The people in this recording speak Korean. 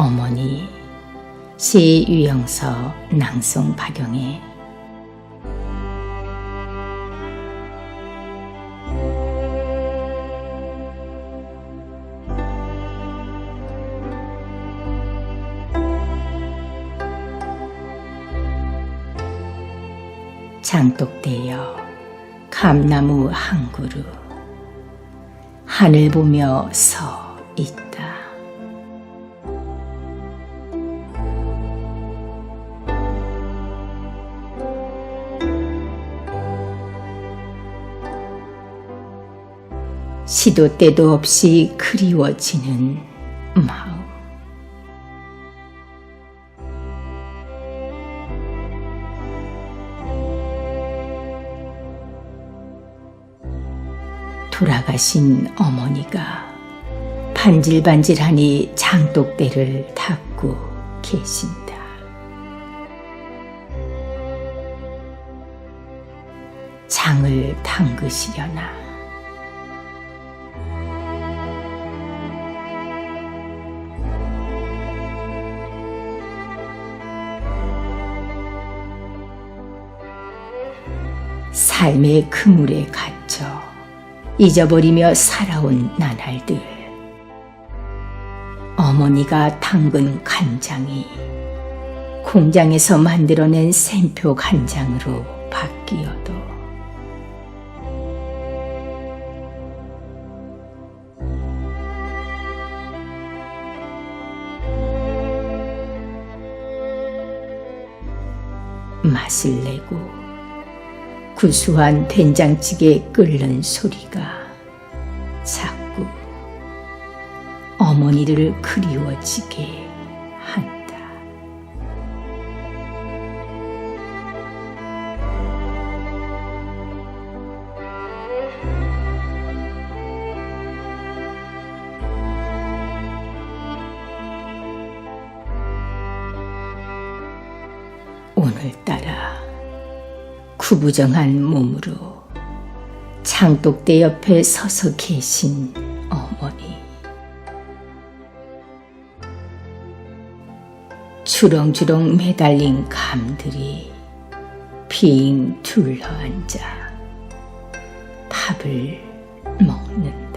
어머니 시 유영서 낭송 박영애 장독대여 감나무 한 그루 하늘 보며 서 있다. 시도 때도 없이 그리워지는 마음. 돌아가신 어머니가 반질반질하니 장독대를 닦고 계신다. 장을 담그시려나. 삶의 그물에 갇혀 잊어버리며 살아온 나날들. 어머니가 담근 간장이 공장에서 만들어낸 샘표 간장으로 바뀌어도 맛을 내고 구수한 된장찌개 끓는 소리가 자꾸 어머니를 그리워지게 한다. 오늘따라 구부정한 몸으로 창독대 옆에 서서 계신 어머니. 주렁주렁 매달린 감들이 빙 둘러앉아 밥을 먹는다.